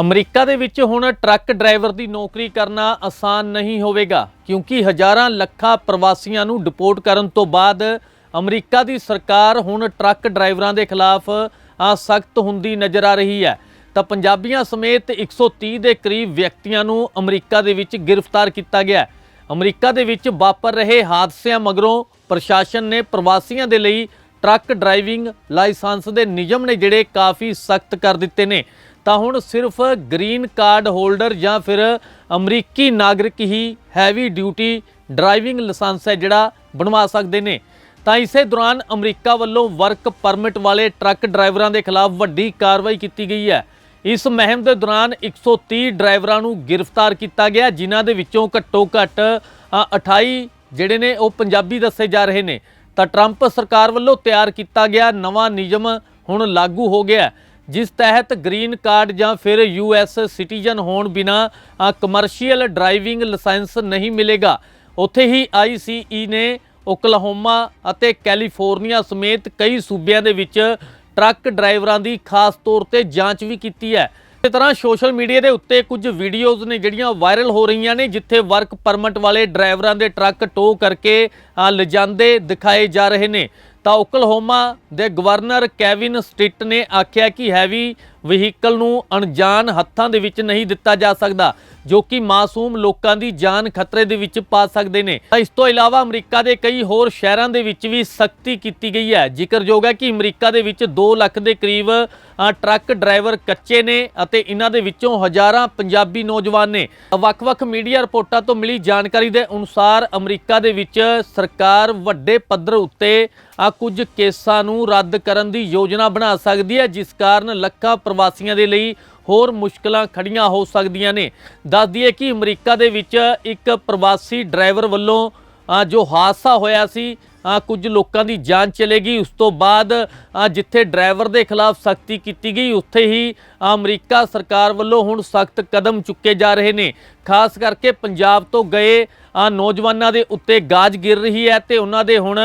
America ਦੇ ਵਿੱਚ ਹੁਣ ਟਰੱਕ ਡਰਾਈਵਰ ਦੀ ਨੌਕਰੀ ਕਰਨਾ ਆਸਾਨ ਨਹੀਂ ਹੋਵੇਗਾ, ਕਿਉਂਕਿ ਹਜ਼ਾਰਾਂ ਲੱਖਾਂ ਪ੍ਰਵਾਸੀਆਂ ਨੂੰ ਡਿਪੋਰਟ ਕਰਨ ਤੋਂ ਬਾਅਦ ਅਮਰੀਕਾ ਦੀ ਸਰਕਾਰ ਹੁਣ ਟਰੱਕ ਡਰਾਈਵਰਾਂ ਦੇ ਖਿਲਾਫ ਸਖਤ ਹੁੰਦੀ ਨਜ਼ਰ ਆ ਰਹੀ ਹੈ। ਤਾਂ ਪੰਜਾਬੀਆਂ ਸਮੇਤ 130 ਦੇ ਕਰੀਬ ਵਿਅਕਤੀਆਂ ਨੂੰ ਅਮਰੀਕਾ ਦੇ ਵਿੱਚ ਗ੍ਰਿਫਤਾਰ ਕੀਤਾ ਗਿਆ ਅਮਰੀਕਾ ਦੇ ਵਿੱਚ ਵਾਪਰ ਰਹੇ ਹਾਦਸਿਆਂ ਮਗਰੋਂ ਪ੍ਰਸ਼ਾਸਨ ਨੇ ਪ੍ਰਵਾਸੀਆਂ ਦੇ ਲਈ ਟਰੱਕ ਡਰਾਈਵਿੰਗ ਲਾਇਸੈਂਸ ਦੇ ਨਿਯਮ ਨੇ ਜਿਹੜੇ ਕਾਫੀ ਸਖਤ ਕਰ ਦਿੱਤੇ ਨੇ। ਤਾਂ ਹੁਣ ਸਿਰਫ ਗ੍ਰੀਨ ਕਾਰਡ ਹੋਲਡਰ ਜਾਂ ਫਿਰ ਅਮਰੀਕੀ ਨਾਗਰਿਕ ਹੀ ਹੈਵੀ ਡਿਊਟੀ ਡਰਾਈਵਿੰਗ ਲਾਇਸੈਂਸ ਹੈ ਜਿਹੜਾ ਬਣਵਾ ਸਕਦੇ ਨੇ। ਤਾਂ ਇਸੇ ਦੌਰਾਨ ਅਮਰੀਕਾ ਵੱਲੋਂ ਵਰਕ ਪਰਮਿਟ ਵਾਲੇ ਟਰੱਕ ਡਰਾਈਵਰਾਂ ਦੇ ਖਿਲਾਫ ਵੱਡੀ ਕਾਰਵਾਈ ਕੀਤੀ ਗਈ ਹੈ। ਇਸ ਮਹਿਮ ਦੇ ਦੌਰਾਨ 130 ਡਰਾਈਵਰਾਂ ਨੂੰ ਗ੍ਰਿਫਤਾਰ ਕੀਤਾ ਗਿਆ ਜਿਨ੍ਹਾਂ ਦੇ ਵਿੱਚੋਂ ਘੱਟੋ ਘੱਟ ਅ, 28 ਜਿਹੜੇ ਨੇ ਉਹ ਪੰਜਾਬੀ ਦੱਸੇ ਜਾ ਰਹੇ ਨੇ। ਤਾਂ ਟਰੰਪ ਸਰਕਾਰ ਵੱਲੋਂ ਤਿਆਰ ਕੀਤਾ ਗਿਆ ਨਵਾਂ ਨਿਯਮ ਹੁਣ ਲਾਗੂ ਹੋ ਗਿਆ ਜਿਸ ਤਹਿਤ ਗ੍ਰੀਨ ਕਾਰਡ ਜਾਂ ਫਿਰ ਯੂਐਸ ਸਿਟੀਜ਼ਨ ਹੋਣ ਬਿਨਾ ਕਮਰਸ਼ੀਅਲ ਡਰਾਈਵਿੰਗ ਲਾਇਸੈਂਸ ਨਹੀਂ ਮਿਲੇਗਾ। ਉੱਥੇ ਹੀ ਆਈਸੀਈ ਨੇ ਓਕਲਾਹੋਮਾ ਅਤੇ ਕੈਲੀਫੋਰਨੀਆ ਸਮੇਤ ਕਈ ਸੂਬਿਆਂ ਦੇ ਵਿੱਚ ਟਰੱਕ ਡਰਾਈਵਰਾਂ ਦੀ ਖਾਸ ਤੌਰ ਤੇ ਜਾਂਚ ਵੀ ਕੀਤੀ ਹੈ। ਇਸੇ ਤਰ੍ਹਾਂ ਸੋਸ਼ਲ ਮੀਡੀਆ ਦੇ ਉੱਤੇ ਕੁਝ ਵੀਡੀਓਜ਼ ਨੇ ਜਿਹੜੀਆਂ ਵਾਇਰਲ ਹੋ ਰਹੀਆਂ ਨੇ ਜਿੱਥੇ ਵਰਕ ਪਰਮਿਟ ਵਾਲੇ ਡਰਾਈਵਰਾਂ ਦੇ ਟਰੱਕ ਟੋ ਕਰਕੇ ਅ, ਲਿਜਾਂਦੇ ਦਿਖਾਏ ਜਾ ਰਹੇ ਨੇ। ਤਾਂ ਓਕਲਹੋਮਾ ਦੇ ਗਵਰਨਰ ਕੈਵਿਨ ਸਟਿਟ ਨੇ ਆਖਿਆ ਕਿ ਹੈਵੀ ਵਹੀਕਲ ਨੂੰ ਅਣਜਾਣ ਹੱਥਾਂ ਦੇ ਵਿੱਚ ਨਹੀਂ ਦਿੱਤਾ ਜਾ ਸਕਦਾ, ਜੋ ਕਿ ਮਾਸੂਮ ਲੋਕਾਂ ਦੀ ਜਾਨ ਖਤਰੇ ਦੇ ਵਿੱਚ ਪਾ ਸਕਦੇ ਨੇ। ਤਾਂ ਇਸ ਤੋਂ ਇਲਾਵਾ ਅਮਰੀਕਾ ਦੇ ਕਈ ਹੋਰ ਸ਼ਹਿਰਾਂ ਦੇ ਵਿੱਚ ਵੀ ਸਖਤੀ ਕੀਤੀ ਗਈ ਹੈ। ਜ਼ਿਕਰਯੋਗ ਹੈ ਕਿ ਅਮਰੀਕਾ ਦੇ ਵਿੱਚ 2 ਲੱਖ ਦੇ ਕਰੀਬ ਟਰੱਕ ਡਰਾਈਵਰ ਕੱਚੇ ਨੇ ਅਤੇ ਇਹਨਾਂ ਦੇ ਵਿੱਚੋਂ ਹਜ਼ਾਰਾਂ ਪੰਜਾਬੀ ਨੌਜਵਾਨ ਨੇ। ਵੱਖ-ਵੱਖ ਮੀਡੀਆ ਰਿਪੋਰਟਾਂ ਤੋਂ ਮਿਲੀ ਜਾਣਕਾਰੀ ਦੇ ਅਨੁਸਾਰ ਅਮਰੀਕਾ ਦੇ ਵਿੱਚ ਸਰਕਾਰ ਵੱਡੇ ਪੱਧਰ ਉੱਤੇ ਆ ਕੁਝ ਕੇਸਾਂ ਨੂੰ ਰੱਦ ਕਰਨ ਦੀ ਯੋਜਨਾ ਬਣਾ ਸਕਦੀ ਹੈ, ਜਿਸ ਕਾਰਨ ਲੱਖਾਂ ਪ੍ਰਵਾਸੀਆਂ ਦੇ ਲਈ ਹੋਰ ਮੁਸ਼ਕਲਾਂ ਖੜੀਆਂ ਹੋ ਸਕਦੀਆਂ ਨੇ। ਦੱਸ ਦਈਏ ਕਿ ਅਮਰੀਕਾ ਦੇ ਵਿੱਚ ਇੱਕ ਪ੍ਰਵਾਸੀ ਡਰਾਈਵਰ ਵੱਲੋਂ ਜੋ ਹਾਦਸਾ ਹੋਇਆ ਸੀ ਕੁਝ ਲੋਕਾਂ ਦੀ ਜਾਨ ਚਲੇਗੀ ਉਸ ਤੋਂ ਬਾਅਦ ਜਿੱਥੇ ਡਰਾਈਵਰ ਦੇ ਖਿਲਾਫ ਸਖਤੀ ਕੀਤੀ ਗਈ, ਉੱਥੇ ਹੀ ਅਮਰੀਕਾ ਸਰਕਾਰ ਵੱਲੋਂ ਹੁਣ ਸਖਤ ਕਦਮ ਚੁੱਕੇ ਜਾ ਰਹੇ ਨੇ। ਖਾਸ ਕਰਕੇ ਪੰਜਾਬ ਤੋਂ ਗਏ ਨੌਜਵਾਨਾਂ ਦੇ ਉੱਤੇ ਗਾਜ ਗਿਰ ਰਹੀ ਹੈ ਤੇ ਉਹਨਾਂ ਦੇ ਹੁਣ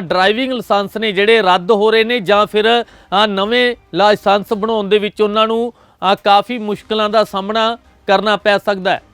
ਡਰਾਈਵਿੰਗ ਲਾਇਸੈਂਸ ਨੇ ਜਿਹੜੇ ਰੱਦ ਹੋ ਰਹੇ ਨੇ ਜਾਂ ਫਿਰ ਨਵੇਂ ਲਾਇਸੈਂਸ ਬਣਾਉਣ ਦੇ ਵਿੱਚ ਉਹਨਾਂ ਨੂੰ ਕਾਫੀ ਮੁਸ਼ਕਲਾਂ ਦਾ ਸਾਹਮਣਾ ਕਰਨਾ ਪੈ ਸਕਦਾ ਹੈ।